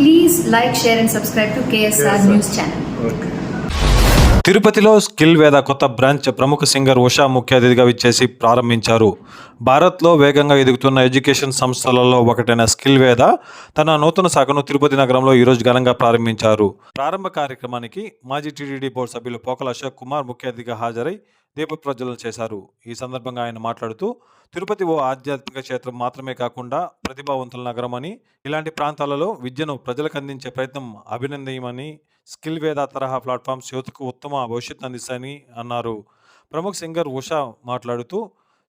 And subscribe to KSR Yes, sir. News channel. Okay తిరుపతిలో skill Veda కొత్త branch ప్రముఖ singer Usha ముఖ్య అతిథిగా విచ్చేసి ప్రారంభించారు భారత్లో వేగంగా ఎదుగుతున్న ఎడ్యుకేషన్ సంస్థలలో ఒకటైన స్కిల్ వేద తన నూతన శాఖను తిరుపతి నగరంలో ఈరోజు ఘనంగా ప్రారంభించారు ప్రారంభ కార్యక్రమానికి మాజీ టీటీడీ బోర్డు సభ్యులు పోకల అశోక్ కుమార్ ముఖ్య అతిథిగా హాజరై దీప ప్రజ్వలన చేశారు. ఈ సందర్భంగా ఆయన మాట్లాడుతూ తిరుపతి ఓ ఆధ్యాత్మిక క్షేత్రం మాత్రమే కాకుండా ప్రతిభావంతుల నగరం అని ఇలాంటి ప్రాంతాలలో విద్యను ప్రజలకు అందించే ప్రయత్నం అభినందనీయమని స్కిల్ వేద తరహా ప్లాట్ఫామ్స్ యువతకు ఉత్తమ భవిష్యత్తు అందిస్తాయని అన్నారు. ప్రముఖ సింగర్ ఉషా మాట్లాడుతూ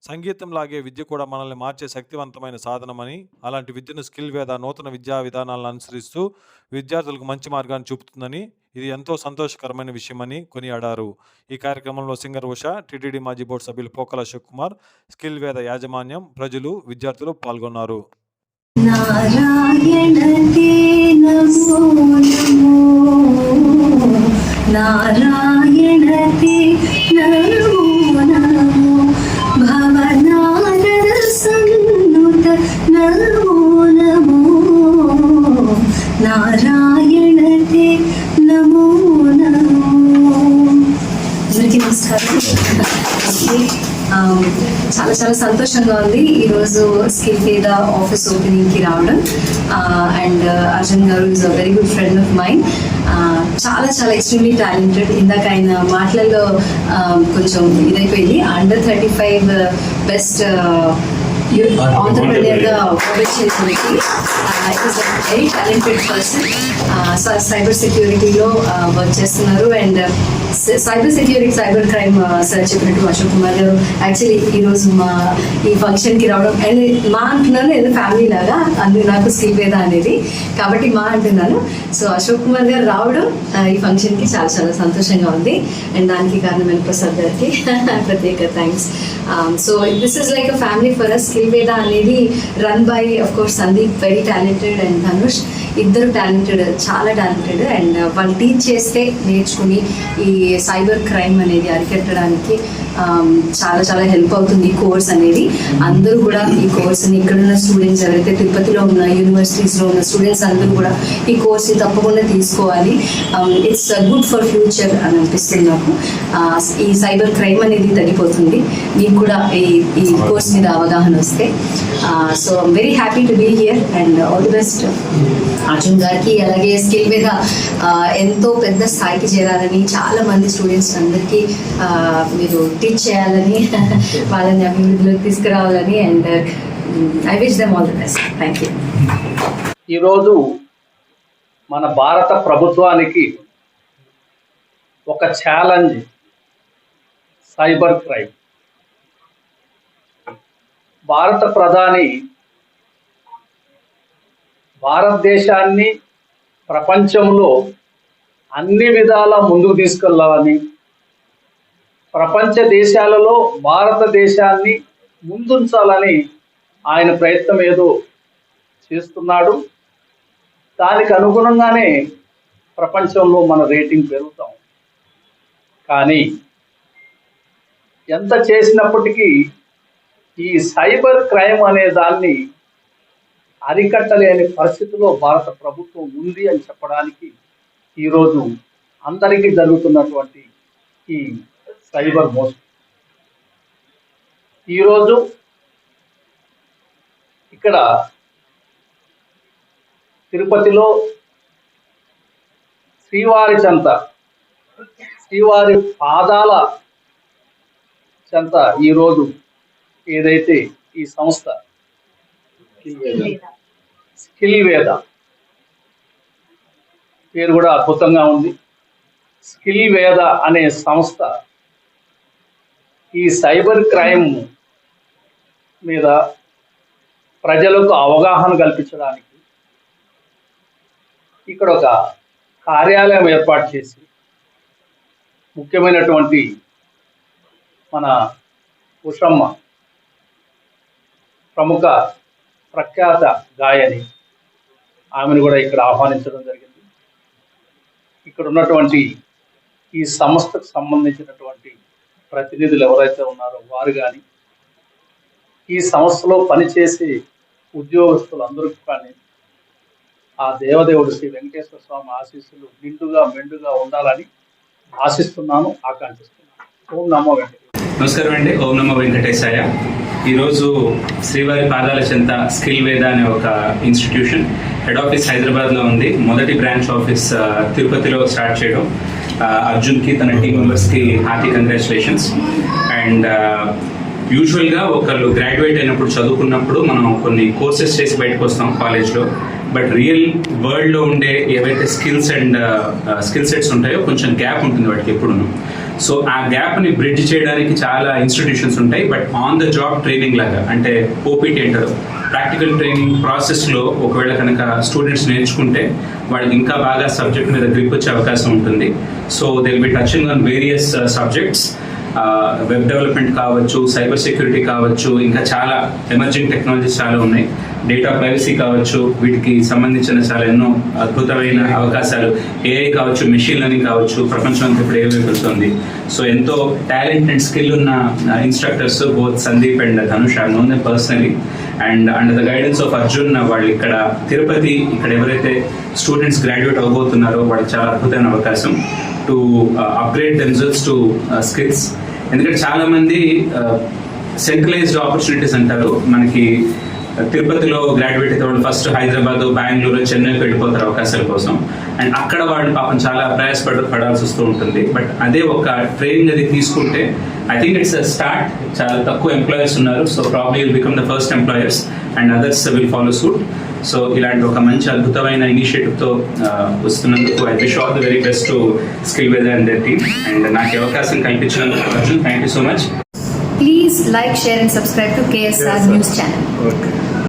సంగీతం లాగే విద్య కూడా మనల్ని మార్చే శక్తివంతమైన సాధనమని అలాంటి విద్యను స్కిల్ వేద నూతన విద్యా విధానాలను అనుసరిస్తూ విద్యార్థులకు మంచి మార్గాన్ని చూపుతుందని ఇది ఎంతో సంతోషకరమైన విషయమని కొనియాడారు. ఈ కార్యక్రమంలో సింగర్ ఉష టీటీడీ మాజీ బోర్డు సభ్యులు పోకల అశోక్ కుమార్ స్కిల్ వేద యాజమాన్యం ప్రజలు విద్యార్థులు పాల్గొన్నారు. నారాయణ Um, చాలా చాలా సంతోషంగా ఉంది. ఈరోజు స్కిల్ మీద ఆఫీస్ ఓపెనింగ్కి రావడం. Uh, and uh, Arjun garu is a very good friend of mine చాలా చాలా ఎక్స్ట్రీమ్లీ టాలెంటెడ్ ఇందాక ఆయన మాటలలో um, కొంచెం ఇదైపోయింది. అండర్ థర్టీ ఫైవ్ బెస్ట్ ఆంటర్ప్రెన్యూర్గా open చేసినకి is very talented person cyber సెక్యూరిటీలో work చేస్తున్నారు and cyber security cyber crime sir చెప్పినట్టు అశోక్ కుమార్ గారు యాక్చువల్లీ ఈ రోజు మా ఈ ఫంక్షన్కి రావడం అండ్ మా అంటున్నాను ఏదో ఫ్యామిలీ లాగా అందుకు నాకు స్కిల్ అనేది కాబట్టి మా అంటున్నాను సో అశోక్ కుమార్ గారు రావడం ఈ ఫంక్షన్కి చాలా చాలా సంతోషంగా ఉంది. అండ్ దానికి కారణమైన ప్రసాద్ గారికి ప్రత్యేక thanks so this is like a family for us skill అనేది run by of course Sandeep very talented and Dhanush ఇద్దరు టాలెంటెడ్ చాలా టాలెంటెడ్ అండ్ వాళ్ళు టీచ్ చేస్తే నేర్చుకుని ఈ సైబర్ క్రైమ్ అనేది అరికట్టడానికి చాలా చాలా హెల్ప్ అవుతుంది ఈ కోర్స్ అనేది. అందరూ కూడా ఈ కోర్స్ని ఇక్కడ ఉన్న స్టూడెంట్స్ ఎవరైతే తిరుపతిలో ఉన్న యూనివర్సిటీస్లో ఉన్న స్టూడెంట్స్ అందరూ కూడా ఈ కోర్స్ని తప్పకుండా తీసుకోవాలి. ఇట్స్ గుడ్ ఫర్ ఫ్యూచర్ అని అనిపిస్తుంది నాకు. ఈ సైబర్ క్రైమ్ అనేది తగ్గిపోతుంది. మీకు కూడా ఈ ఈ కోర్స్ మీద అవగాహన వస్తే. So I'm very happy to be here and all the best Arjun గారికి అలాగే స్కిల్ మీద ఆ, ఎంతో పెద్ద స్థాయికి చేరాలని చాలా మంది స్టూడెంట్స్ అందరికీ ఆ, మీరు టీచ్ చేయాలని వాళ్ళని అభివృద్ధిలోకి తీసుకురావాలని and I wish them all the best thank you ఈరోజు మన భారత ప్రభుత్వానికి ఒక ఛాలెంజ్ సైబర్ క్రైమ్ భారత ప్రధాని భారతదేశాన్ని ప్రపంచంలో అన్ని విధాల ముందుకు తీసుకెళ్ళాలని ప్రపంచ దేశాలలో భారతదేశాన్ని ముందుంచాలని ఆయన ప్రయత్నం ఏదో చేస్తున్నాడు. దానికి అనుగుణంగానే ప్రపంచంలో మన రేటింగ్ పెరుగుతాం కానీ ఎంత చేసినప్పటికీ ఈ సైబర్ క్రైమ్ అనే దాన్ని అరికట్టలేని పరిస్థితిలో భారత ప్రభుత్వం ఉంది అని చెప్పడానికి ఈరోజు అందరికీ జరుగుతున్నటువంటి ఈ సైబర్ మోసం. ఈరోజు ఇక్కడ తిరుపతిలో శ్రీవారి చెంత శ్రీవారి పాదాల చెంత ఈరోజు ఏదైతే ఈ సంస్థ స్కిల్ వేద పేరు కూడా అద్భుతంగా ఉంది. స్కిల్ వేద అనే సంస్థ ఈ సైబర్ క్రైమ్ మీద ప్రజలకు అవగాహన కల్పించడానికి ఇక్కడ ఒక కార్యాలయం ఏర్పాటు చేసి ముఖ్యమైనటువంటి మన ఉషమ్మ ప్రముఖ ప్రఖ్యాత గాయని ఆమెను కూడా ఇక్కడ ఆహ్వానించడం జరిగింది. ఇక్కడ ఉన్నటువంటి ఈ సంస్థకు సంబంధించినటువంటి ప్రతినిధులు ఎవరైతే ఉన్నారో వారు కానీ ఈ సంస్థలో పనిచేసే ఉద్యోగస్తులందరికీ కానీ ఆ దేవదేవుడు శ్రీ వెంకటేశ్వర స్వామి ఆశీస్సులు నిండుగా మెండుగా ఉండాలని ఆశిస్తున్నాను ఆకాంక్షిస్తున్నాను. ఓం నమో వెంకటేశ్వర నమస్కారం అండి. ఓం నమో వెంకటేశాయ. ఈరోజు శ్రీవారి పాదాల చెంత స్కిల్ వేద అనే ఒక ఇన్స్టిట్యూషన్. హెడ్ ఆఫీస్ హైదరాబాద్లో ఉంది. మొదటి బ్రాంచ్ ఆఫీస్ తిరుపతిలో స్టార్ట్ చేయడం. అర్జున్కి తన టీం మెంబర్స్కి హార్టీ కంగ్రాచులేషన్స్ అండ్ యూజువల్గా ఒకళ్ళు గ్రాడ్యుయేట్ అయినప్పుడు చదువుకున్నప్పుడు మనం కొన్ని కోర్సెస్ చేసి బయటకు వస్తాం కాలేజ్లో బట్ రియల్ వరల్డ్లో ఉండే ఏవైతే స్కిల్స్ అండ్ స్కిల్ సెట్స్ ఉంటాయో కొంచెం గ్యాప్ ఉంటుంది వాటికి ఎప్పుడును. సో ఆ గ్యాప్ని బ్రిడ్జ్ చేయడానికి చాలా ఇన్స్టిట్యూషన్స్ ఉంటాయి. But on the job training లాగా అంటే ఓపీటీ అంటారు. ప్రాక్టికల్ ట్రైనింగ్ ప్రాసెస్లో ఒకవేళ కనుక స్టూడెంట్స్ నేర్చుకుంటే వాళ్ళకి ఇంకా బాగా సబ్జెక్ట్ మీద గ్రిప్ వచ్చే అవకాశం ఉంటుంది. So they be touching on various subjects. Web development కావచ్చు సైబర్ సెక్యూరిటీ కావచ్చు ఇంకా చాలా ఎమర్జింగ్ టెక్నాలజీస్ చాలా ఉన్నాయి. డేటా ప్రైవసీ కావచ్చు వీటికి సంబంధించిన చాలా ఎన్నో అద్భుతమైన అవకాశాలు. ఏఐ కావచ్చు మెషిన్ లెర్నింగ్ కావచ్చు ప్రపంచం అంతా ఇప్పుడు ఏఐ వెళ్తుంది. సో ఎంతో టాలెంట్ అండ్ స్కిల్ ఉన్న instructors both Sandeep and Dhanush I known personally and under the guidance of Arjun వాళ్ళు ఇక్కడ తిరుపతి ఇక్కడ ఎవరైతే స్టూడెంట్స్ గ్రాడ్యుయేట్ అవబోతున్నారో వాళ్ళకి చాలా అద్భుతమైన అవకాశం. To upgrade themselves to skills ఎందుకంటే చాలా మంది సెంట్రలైజ్డ్ ఆపర్చునిటీస్ అంటారు. మనకి uh, తిరుపతిలో గ్రాడ్యుయేట్ అయితే వాళ్ళు ఫస్ట్ హైదరాబాద్ బెంగళూరు చెన్నైకి వెళ్ళిపోతారు అవకాశాల కోసం. అండ్ అక్కడ వాళ్ళు పాపం చాలా ప్రయాసపడ పడాల్సి వస్తూ ఉంటుంది. బట్ అదే ఒక ట్రైనింగ్ అది తీసుకుంటే I think it's a start చాలా తక్కువ ఎంప్లాయర్స్ ఉన్నారు. So probably will become the first employers and others will follow suit so ఇలాంటి ఒక మంచి అద్భుతమైన ఇనిషియేటివ్తో వస్తున్నందుకు I wish all the very best to skill Veda and their team. And నాకు అవకాశం కల్పించినందుకు Arjun thank you so much Please like, share and subscribe to KSR News Channel. Okay